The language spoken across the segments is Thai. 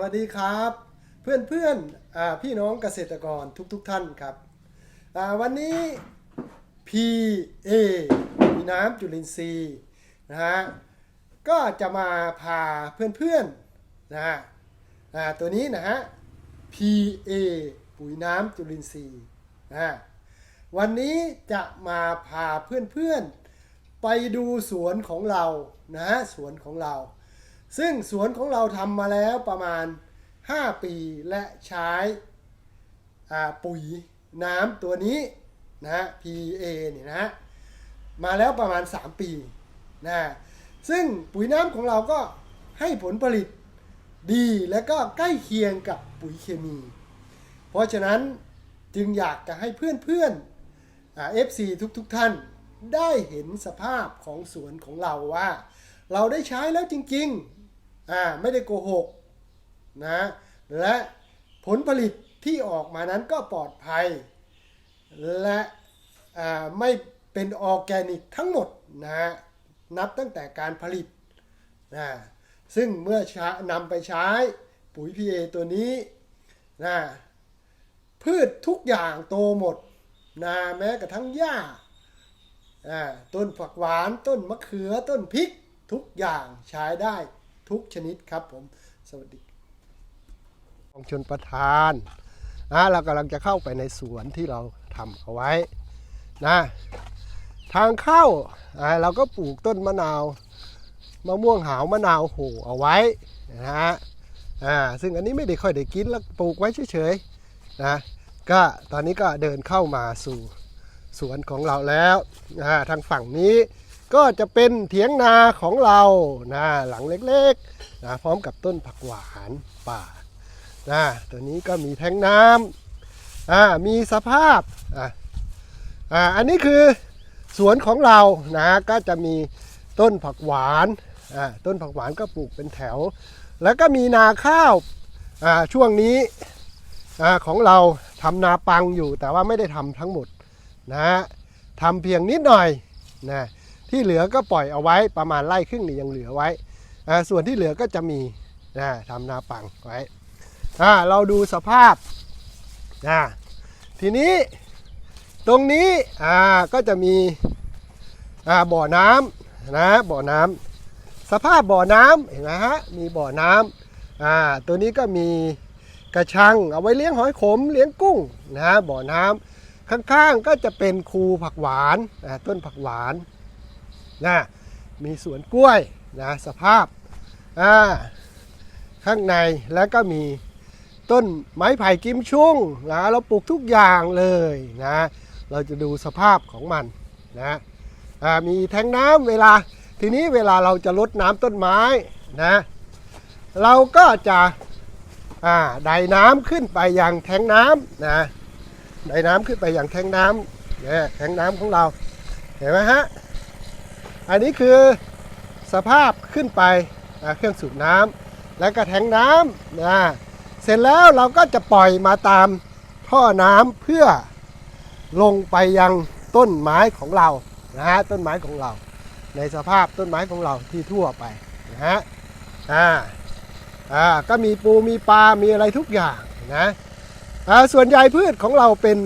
วัสดีครับ เพื่อนเพื่อนอพี่น้องเกษตรกรทุกๆทท่านครับวันนี้ PA มีน้ำจุลินทรีย์นะฮะก็จะมาพาเพื่อนๆนนะฮะตัวนี้นะฮะ PA ปุ๋ยน้ำจุลินทรีย์นะฮะวันนี้จะมาพาเพื่อนๆ ไปดูสวนของเรานะฮะสวนของเรา ซึ่งสวนของเราทำมาแล้วประมาณ 5 ปีและใช้ปุ๋ยน้ำตัวนี้นะ PA เนี่ยนะ มาแล้วประมาณ 3 ปีนะซึ่งปุ๋ยน้ำของเราก็ให้ผลผลิตดีและก็ใกล้เคียงกับปุ๋ยเคมี เพราะฉะนั้นจึงอยากจะให้เพื่อนๆอ่า FC ทุกๆทท่านได้เห็นสภาพของสวนของเราว่า เราได้ใช้แล้วจริงๆ อ่าไม่ได้โกหกนะและผลผลิตที่ออกมานั้นก็ปลอดภัย และอ่าไม่เป็นออร์แกนิกทั้งหมดนะนับตั้งแต่การผลิตนะซึ่งเมื่อชนำไปใช้ปุ๋ย PA ตัวนี้นะพืชทุกอย่างโตหมดนะแม้กระทั่งหญ้าอ่าต้นผักหวานต้นมะเขือต้นพริกทุกอย่างใช้ได้ ทุกชนิดครับผม สวัสดีของชนประทานนะเรากำลังจะเข้าไปในสวนที่เราทำเอาไว้นะทางเข้าเราก็ปลูกต้นมะนาวมะม่วงหาวมะนาวโหเอาไว้นะฮะอ่าซึ่งอันนี้ไม่ได้ค่อยได้กินแล้วปลูกไว้เฉยๆนะก็ตอนนี้ก็เดินเข้ามาสู่สวนของเราแล้วนะทางฝั่งนี้ ก็จะเป็นเถียงนาของเรานะหลังเล็กๆนะพร้อมกับต้นผักหวานป่านะตัวนี้ก็มีแทงน้ำอ่ามีสภาพอ่าอ่าอันนี้คือสวนของเรานะก็จะมีต้นผักหวานอ่าต้นผักหวานก็ปลูกเป็นแถว แล้วก็มีนาข้าวอ่าช่วงนี้อ่าของเราทำนาปังอยู่แต่ว่าไม่ได้ทำทั้งหมดนะทำเพียงนิดหน่อยนะ ที่เหลือก็ปล่อยเอาไว้ประมาณไร่ครึ่งนี่ยังเหลือไว้ ส่วนที่เหลือก็จะมีนะทำนาปังไว้เราดูสภาพนะทีนี้ตรงนี้ก็จะมีบ่อน้ำนะบ่อน้ำสภาพบ่อน้ำเห็นไหมฮะมีบ่อน้ำตัวนี้ก็มีกระชังเอาไว้เลี้ยงหอยขมเลี้ยงกุ้งนะบ่อน้ำข้างๆก็จะเป็นคูผักหวานต้นผักหวาน นะมีสวนกล้วยนะสภาพอ่าข้างในแล้วก็มีต้นไม้ไผ่กิมชุ่งนะเราปลูกทุกอย่างเลยนะเราจะดูสภาพของมันนะมีแทงน้ำเวลาทีนี้เวลาเราจะลดน้ำต้นไม้นะเราก็จะอ่าไดน้ำขึ้นไปยังแทงน้ำนะไดน้ำขึ้นไปยังแทงน้ำเนี่ยแทงน้ำของเราเห็นไหมฮะ อันนี้คือสภาพขึ้นไปอ่าเครื่องสูบน้ำและกระแทงน้ำนะเสร็จแล้วเราก็จะปล่อยมาตามท่อน้ำเพื่อลงไปยังต้นไม้ของเรานะฮะต้นไม้ของเรา ในสภาพต้นไม้ของเราที่ทั่วไปนะฮะอ่าอ่าก็มีปูมีปลา มีอะไรทุกอย่างนะอ่าส่วนใหญ่พืชของเราเป็น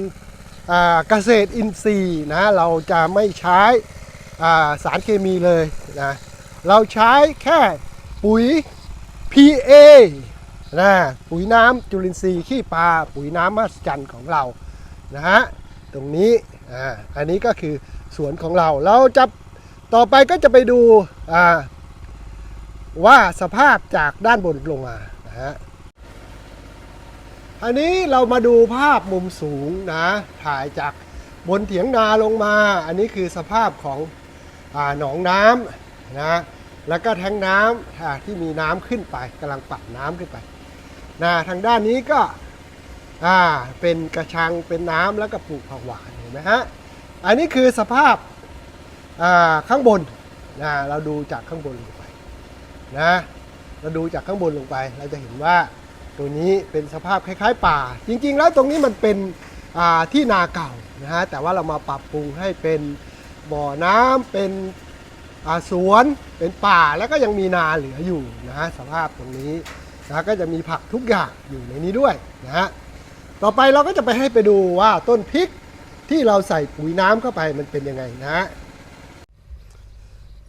อ่าเกษตรอินทรีย์นะเราจะไม่ใช้ สารเคมีเลยนะเราใช้แค่ปุ๋ย PA นะปุ๋ยน้ำจุลินทรีย์ขี้ปลาปุ๋ยน้ำมหัศจรรย์ของเรานะฮะตรงนี้อ่าอันนี้ก็คือสวนของเราเราจะต่อไปก็จะไปดูอ่าว่าสภาพจากด้านบนลงมานะฮะอันนี้เรามาดูภาพมุมสูงนะถ่ายจากบนเถียงนาลงมา อันนี้คือสภาพของ หนองน้ำนะแล้วก็แทงน้ำที่มีน้ำขึ้นไปกำลังปรับน้ำขึ้นไปนะทางด้านนี้ก็เป็นกระชังเป็นน้ำแล้วก็ปลูกผักหวานเห็นไหมฮะอันนี้คือสภาพาข้างบนนะเราดูจากข้างบนลงไปนะเราดูจากข้างบนลงไป เราจะเห็นว่าตัวนี้เป็นสภาพคล้าย ๆ ป่า จริง ๆ แล้วตรงนี้มันเป็นที่นาเก่านะฮะแต่ว่าเรามาปรับปรุงให้เป็น บ่อน้ำเป็นสวนเป็นป่าแล้วก็ยังมีนาเหลืออยู่นะฮะสภาพตรงนี้นะก็จะมีผักทุกอย่างอยู่ในนี้ด้วยนะฮะต่อไปเราก็จะไปให้ไปดูว่าต้นพริกที่เราใส่ปุ๋ยน้ำเข้าไปมันเป็นยังไงนะฮะ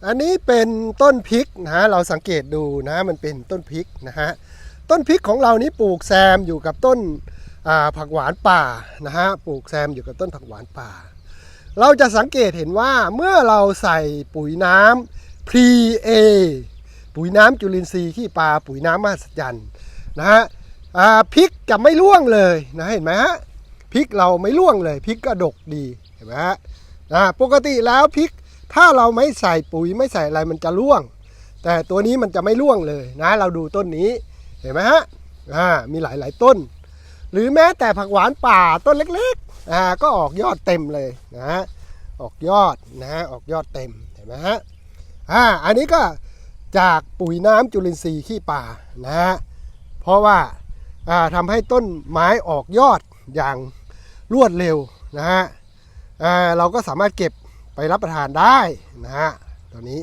อันนี้เป็นต้นพริกนะ เราสังเกตดูนะมันเป็นต้นพริกนะฮะต้นพริกของเรานี้ปลูกแซมอยู่กับต้นผักหวานป่านะฮะปลูกแซมอยู่กับต้นผักหวานป่า เราจะสังเกตเห็นว่าเมื่อเราใส่ปุ๋ยน้ำ P.A. ปุ๋ยน้ำจุลินทรีย์ขี้ปลาปุ๋ยน้ำมหัศจรรย์นะฮะพริกจะไม่ร่วงเลยนะเห็นไหมฮะพริกเราไม่ร่วงเลยพริกก็ดกดีเห็นไหมฮะนะปกติแล้วพริกถ้าเราไม่ใส่ปุ๋ยไม่ใส่อะไรมันจะร่วง แต่ตัวนี้มันจะไม่ร่วงเลยนะ เราดูต้นนี้เห็นไหมฮะอ่ามีหลายๆต้น หรือแม้แต่ผักหวานป่าต้นเล็กๆอ่าก็ออกยอดเต็มเลยนะฮะออกยอดนะฮะออกยอดเต็มเห็นไหมฮะอ่าอันนี้ก็จากปุ๋ยน้ำจุลินทรีย์ขี้ป่านะฮะเพราะว่าอ่าทำให้ต้นไม้ออกยอดอย่างรวดเร็วนะฮะอ่าเราก็สามารถเก็บไปรับประทานได้นะฮะตัวนี้